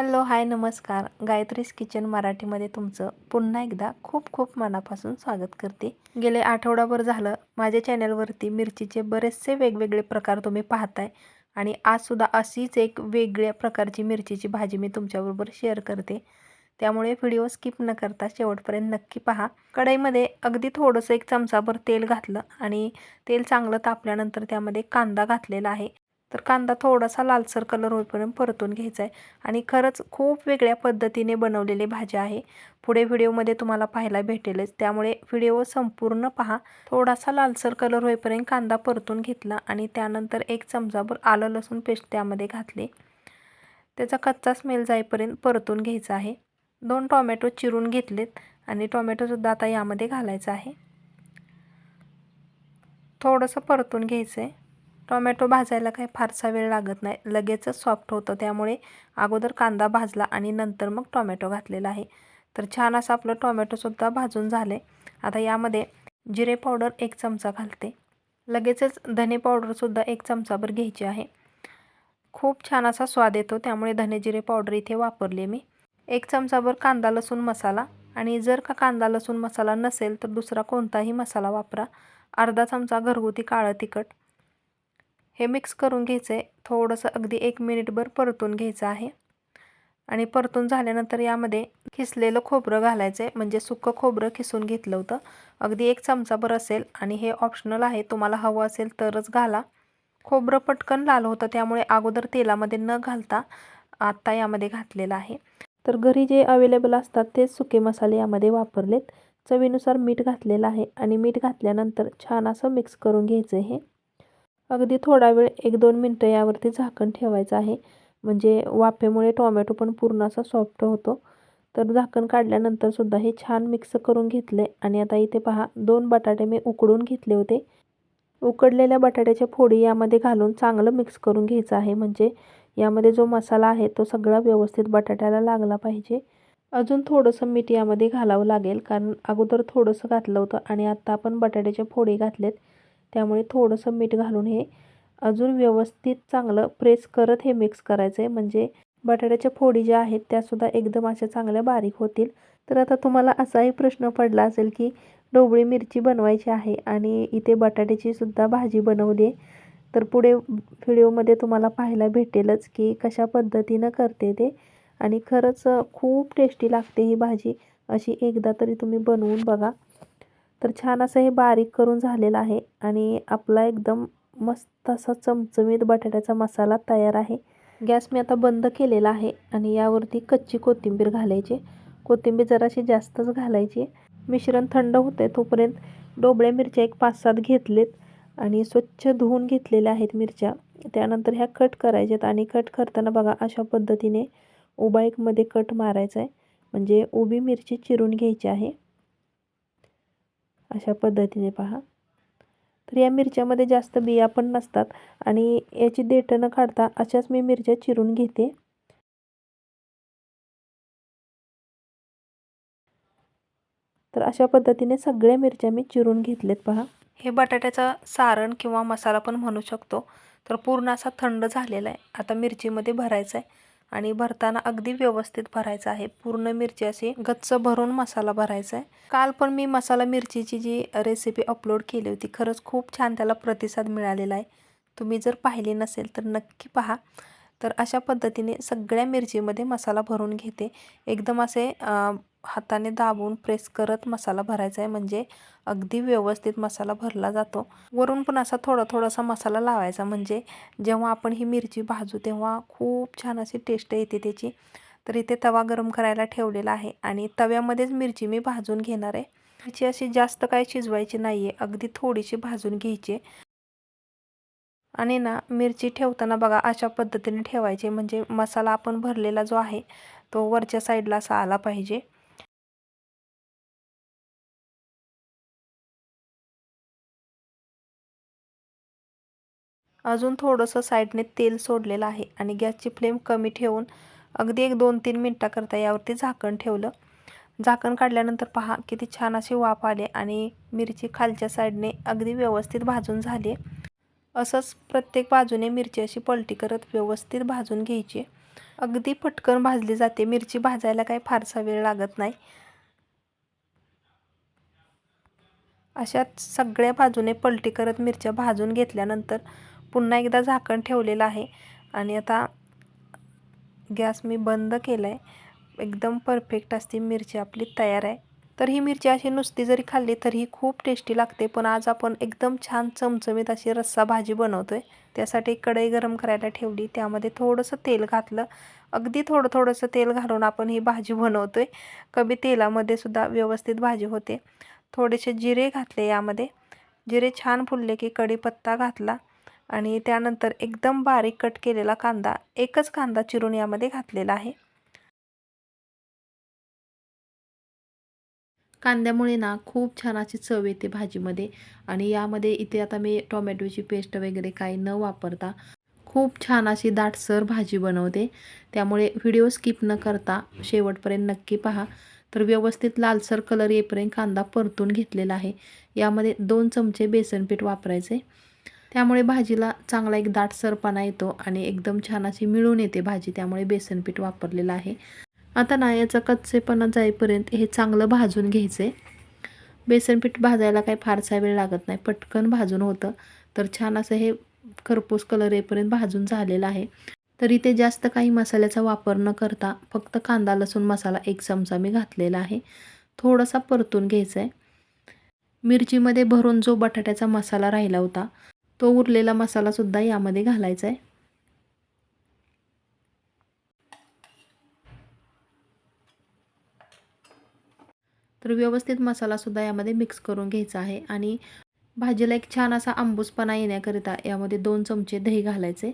Hello hi नमस्कार. गायत्रीज kitchen मराठीमध्ये तुमचं पुन्हा एकदा खूप खूप मनापासून स्वागत करते. गेले आठवडाभर झालं माझ्या चॅनलवरती मिरचीचे बरेचसे वेगवेगळे प्रकार तुम्ही पाहताय आणि आजसुद्धा अशीच एक वेगळ्या प्रकारची मिरचीची भाजी मी तुमच्याबरोबर शेअर करते. त्यामुळे व्हिडिओ स्किप न करता शेवटपर्यंत नक्की पहा. कढईमध्ये अगदी थोडंसं एक चमचाभर तेल घातलं आणि तेल चांगलं तापल्यानंतर त्यामध्ये कांदा घातलेला आहे. तर कांदा थोडासा लालसर कलर होईपर्यंत परतून घ्यायचा आहे. आणि खरंच खूप वेगळ्या पद्धतीने बनवलेली भाजी आहे. पुढे व्हिडिओमध्ये तुम्हाला पाहायला भेटेलच. त्यामुळे व्हिडिओ संपूर्ण पहा. थोडासा लालसर कलर होईपर्यंत कांदा परतून घेतला आणि त्यानंतर एक चमचाभर आलं लसूण पेस्ट त्यामध्ये घातले. त्याचा कच्चा स्मेल जाईपर्यंत परतून घ्यायचा आहे. दोन टॉमॅटो चिरून घेतलेत आणि टॉमॅटोसुद्धा आता यामध्ये घालायचं आहे. थोडंसं परतून घ्यायचं आहे टोमॅटो भाजायला काही फारसा वेळ लागत नाही. लगेचच सॉफ्ट होतं. त्यामुळे अगोदर कांदा भाजला आणि नंतर मग टोमॅटो घातलेला आहे. तर छान असं आपलं टोमॅटोसुद्धा भाजून झालं. आहे आता यामध्ये जिरे पावडर एक चमचा घालते. लगेचच धने पावडरसुद्धा एक चमचाभर घ्यायची आहे. खूप छान असा स्वाद येतो. त्यामुळे धने जिरे पावडर इथे वापरले मी. एक चमचाभर कांदा लसूण मसाला. आणि जर का कांदा लसूण मसाला नसेल तर दुसरा कोणताही मसाला वापरा. अर्धा चमचा घरगुती काळं तिखट. हे मिक्स करून घ्यायचं आहे थोडंसं अगदी एक मिनिटभर परतून घ्यायचं आहे. आणि परतून झाल्यानंतर यामध्ये खिसलेलं खोबरं घालायचं आहे म्हणजे सुकं खोबरं खिसून घेतलं होतं. अगदी एक चमचाभर असेल आणि हे ऑप्शनल आहे. तुम्हाला हवं असेल तरच घाला. खोबरं पटकन लाल होतं त्यामुळे अगोदर तेलामध्ये न घालता आत्ता यामध्ये घातलेलं आहे. तर घरी जे अवेलेबल असतात तेच सुके मसाले यामध्ये वापरलेत. चवीनुसार मीठ घातलेलं आहे. आणि मीठ घातल्यानंतर छान असं मिक्स करून घ्यायचं हे अगदी थोडा वेळ एक दोन मिनटं यावरती झाकण ठेवायचं आहे. म्हणजे वाफेमुळे टोमॅटो पण पूर्ण असा सॉफ्ट होतो. तर झाकण काढल्यानंतर सुद्धा हे छान मिक्स करून घेतले आणि आता इथे पहा दोन बटाटे मी उकडून घेतले होते. उकडलेल्या बटाट्याच्या फोडी यामध्ये घालून चांगलं मिक्स करून घ्यायचं आहे. म्हणजे यामध्ये जो मसाला आहे तो सगळा व्यवस्थित बटाट्याला लागला पाहिजे. अजून थोडंसं मीठ यामध्ये घालावं लागेल कारण अगोदर थोडंसं घातलं होतं आणि आत्ता आपण बटाट्याच्या फोडी घातलेत. त्यामुळे थोडंसं मीठ घालून हे अजून व्यवस्थित चांगलं प्रेस करत हे मिक्स करायचं आहे म्हणजे बटाट्याच्या फोडी ज्या आहेत त्यासुद्धा एकदम अशा चांगल्या बारीक होतील. तर आता तुम्हाला असाही प्रश्न पडला असेल की ढोबळी मिरची बनवायची आहे आणि इथे बटाट्याची सुद्धा भाजी बनवली आहे तर पुढे व्हिडिओमध्ये तुम्हाला पाहायला भेटेलच की कशा पद्धतीनं करते ते. आणि खरंच खूप टेस्टी लागते ही भाजी. अशी एकदा तरी तुम्ही बनवून बघा. तर छान असं हे बारीक करून झालेलं आहे आणि आपला एकदम मस्त असा चमचमीत बटाट्याचा मसाला तयार आहे. गॅस मी आता बंद केलेला आहे आणि यावरती कच्ची कोथिंबीर घालायची. कोथिंबीर जराशी जास्तच घालायची. मिश्रण थंड होते तोपर्यंत डोबळ्या मिरच्या एक पाच सात घेतलेत आणि स्वच्छ धुवून घेतलेल्या आहेत मिरच्या. त्यानंतर ह्या कट करायच्यात आणि कट करताना बघा अशा पद्धतीने उबाईकमध्ये कट मारायचा आहे म्हणजे उभी मिरची चिरून घ्यायची आहे. अशा पद्धतीने पहा. तर या मिरच्यामध्ये जास्त बिया पण नसतात आणि याची देठं न काढता अशाच मी मिरच्या चिरून घेते. तर अशा पद्धतीने सगळ्या मिरच्या मी चिरून घेतलेत पहा. हे बटाट्याचा सारण किंवा मसाला पण म्हणू शकतो. तर पूर्ण असा थंड झालेला आहे. आता मिरचीमध्ये भरायचा आहे. आणि भरताना अगदी व्यवस्थित भरायचं आहे. पूर्ण मिरची अशी गच्च भरून मसाला भरायचा आहे. काल पण मी मसाला मिरचीची जी रेसिपी अपलोड केली होती खरंच खूप छान त्याला प्रतिसाद मिळालेला आहे. तुम्ही जर पाहिली नसेल तर नक्की पहा. तर अशा पद्धतीने सगळ्या मिरचीमध्ये मसाला भरून घेते. एकदम असे हाताने दाबून प्रेस करत मसाला भरायचा आहे. म्हणजे अगदी व्यवस्थित मसाला भरला जातो. वरून पण असा थोडा थोडासा मसाला लावायचा. म्हणजे जेव्हा आपण ही मिरची भाजू तेव्हा खूप छान अशी टेस्ट येते त्याची. तर इथे तवा गरम करायला ठेवलेला आहे. आणि तव्यामध्येच मिरची मी भाजून घेणार आहे. मिरची अशी जास्त काय शिजवायची नाही आहे अगदी थोडीशी भाजून घ्यायची. आणि ना मिरची ठेवताना बघा अशा पद्धतीने ठेवायची. म्हणजे मसाला आपण भरलेला जो आहे तो वरच्या साईडला असा आला पाहिजे. अजून थोडंसं साईडने तेल सोडलेलं आहे आणि गॅसची फ्लेम कमी ठेवून अगदी एक दोन तीन मिनटाकरता यावरती झाकण ठेवलं. झाकण काढल्यानंतर पहा किती छान असे वाफ आले आणि मिरची खालच्या साईडने अगदी व्यवस्थित भाजून झाली. असंच प्रत्येक बाजूने मिरची अशी पलटी करत व्यवस्थित भाजून घ्यायची. अगदी पटकन भाजली जाते. मिरची भाजायला काही फारसा वेळ लागत नाही. अशा सगळ्या बाजूने पलटी करत मिरच्या भाजून घेतल्यानंतर पुन्हा एकदा झाकण ठेवलेलं आहे. आणि आता गॅस मी बंद केला आहे एकदम परफेक्ट असते मिरची आपली तयार आहे. तर ही मिरची अशी नुसती जरी खाल्ली तरी ही खूप टेस्टी लागते. पण आज आपण एकदम छान चमचमीत अशी रस्सा भाजी बनवतो आहे त्यासाठी कढई गरम करायला ठेवली. त्यामध्ये थोडंसं तेल घातलं. अगदी थोडं थोडंसं तेल घालून आपण ही भाजी बनवतो आहे कमी तेलामध्ये सुद्धा व्यवस्थित भाजी होते. थोडेसे जिरे घातले यामध्ये. जिरे छान फुलले की कढीपत्ता घातला. आणि त्यानंतर एकदम बारीक कट केलेला कांदा एकच कांदा चिरून यामध्ये घातलेला आहे. कांद्यामुळे ना खूप छान अशी चव येते भाजीमध्ये आणि यामध्ये इथे आता मी टोमॅटोची पेस्ट वगैरे काही न वापरता खूप छान अशी दाटसर भाजी बनवते. त्यामुळे व्हिडिओ स्किप न करता शेवटपर्यंत नक्की पहा. तर व्यवस्थित लालसर कलर येईपर्यंत कांदा परतून घेतलेला आहे. यामध्ये दोन चमचे बेसन पीठ वापरायचे. त्यामुळे भाजीला चांगला एक दाटसरपणा येतो आणि एकदम छान अशी मिळून येते भाजी. त्यामुळे बेसन पीठ वापरलेलं आहे. आता ना याचा कच्चेपणा जाईपर्यंत हे चांगलं भाजून घ्यायचं. आहे बेसनपीठ भाजायला काही फारसा वेळ लागत नाही. पटकन भाजून होतं. तर छान असं हे खरपूस कलर येईपर्यंत भाजून झालेलं आहे. तरी ते जास्त काही मसाल्याचा वापर न करता फक्त कांदा लसूण मसाला एक चमचा मी घातलेला आहे. थोडासा परतून घ्यायचा आहे मिरचीमध्ये भरून जो बटाट्याचा मसाला राहिला होता तो उरलेला मसालासुद्धा यामध्ये घालायचा आहे तर व्यवस्थित मसालासुद्धा यामध्ये मिक्स करून घ्यायचा आहे आणि भाजीला एक छान असा आंबूसपणा येण्याकरिता यामध्ये दोन चमचे दही घालायचे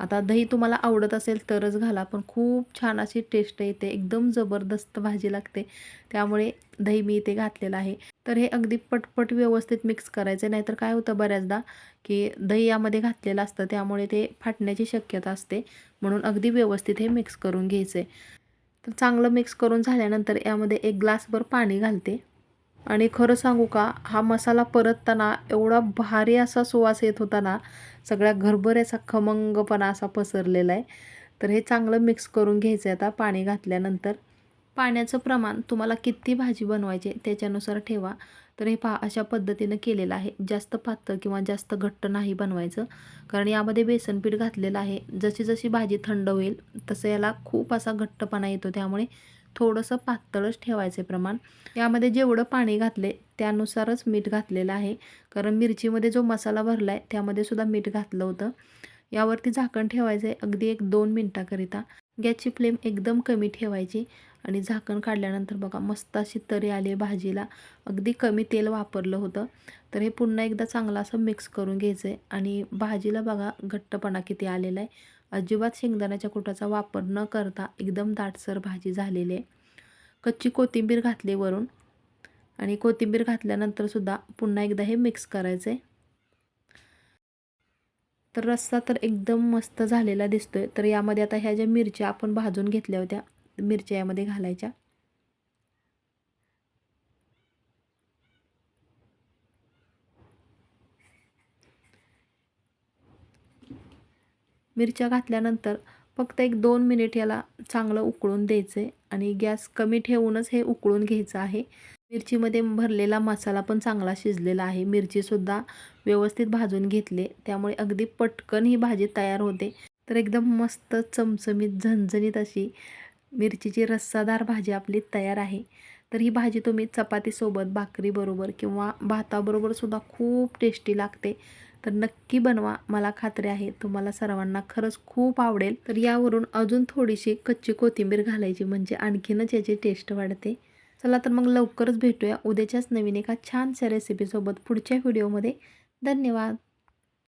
आता दही तुम्हाला आवडत असेल तरच घाला पण खूप छान अशी टेस्ट येते. एकदम जबरदस्त भाजी लागते. त्यामुळे दही मी इथे घातलेलं आहे. तर हे अगदी पटपट व्यवस्थित मिक्स करायचं नाहीतर काय होतं बऱ्याचदा की दही यामध्ये घातलेलं असतं त्यामुळे ते फाटण्याची शक्यता असते. म्हणून अगदी व्यवस्थित हे मिक्स करून घ्यायचं. आहे तर चांगलं मिक्स करून झाल्यानंतर यामध्ये एक ग्लासभर पाणी घालते. आणि खरं सांगू का हा मसाला परतताना एवढा भारी असा सुवास येत होता ना सगळ्या घरभऱ्याचा खमंगपणा असा पसरलेला आहे. तर हे चांगलं मिक्स करून घ्यायचं आहे आता पाणी घातल्यानंतर. पाण्याचं प्रमाण तुम्हाला किती भाजी बनवायची त्याच्यानुसार ठेवा. तर हे पहा अशा पद्धतीनं केलेलं आहे. जास्त पातळ किंवा जास्त घट्ट नाही बनवायचं. कारण यामध्ये बेसन पीठ घातलेलं आहे. जशी जशी भाजी थंड होईल तसं याला खूप असा घट्टपणा येतो त्यामुळे थोडंसं पातळच ठेवायचे प्रमाण. यामध्ये जेवढं पाणी घातले त्यानुसारच मीठ घातलेलं आहे. कारण मिरचीमध्ये जो मसाला भरला आहे त्यामध्ये सुद्धा मीठ घातलं होतं. यावरती झाकण ठेवायचं आहे अगदी एक दोन मिनटाकरिता. गॅसची फ्लेम एकदम कमी ठेवायची आणि झाकण काढल्यानंतर बघा मस्त अशी तरी आली भाजीला. अगदी कमी तेल वापरलं होतं. तर हे पुन्हा एकदा चांगलं असं मिक्स करून घ्यायचं आहे आणि भाजीला बघा घट्टपणा किती आलेला आहे अजिबात शेंगदाण्याच्या कुटाचा वापर न करता एकदम दाटसर भाजी झालेली आहे. कच्ची कोथिंबीर घातली वरून आणि कोथिंबीर घातल्यानंतरसुद्धा पुन्हा एकदा हे मिक्स करायचं. आहे तर रस्सा तर एकदम मस्त झालेला दिसतोय. तर यामध्ये आता ह्या ज्या मिरच्या आपण भाजून घेतल्या होत्या मिरच्या यामध्ये घालायच्या. मिरच्या घातल्यानंतर फक्त एक दोन मिनिट याला चांगलं उकळून द्यायचं आहे आणि गॅस कमी ठेवूनच हे उकळून घ्यायचं आहे. मिरचीमध्ये भरलेला मसाला पण चांगला शिजलेला आहे. मिरचीसुद्धा व्यवस्थित भाजून घेतले. त्यामुळे अगदी पटकन ही भाजी तयार होते. तर एकदम मस्त चमचमीत झणझणीत अशी मिरचीची रस्सादार भाजी आपली तयार आहे. तर ही भाजी तुम्ही चपातीसोबत भाकरीबरोबर किंवा भाताबरोबरसुद्धा खूप टेस्टी लागते. तर नक्की बनवा. मला खात्री आहे तुम्हाला सर्वांना खरंच खूप आवडेल. तर यावरून अजून थोडीशी कच्ची कोथिंबीर घालायची म्हणजे आणखीनच याची टेस्ट वाढते. चला तर मग लवकरच भेटूया उद्याच्याच नवीन एका छानशा रेसिपीसोबत पुढच्या व्हिडिओमध्ये धन्यवाद.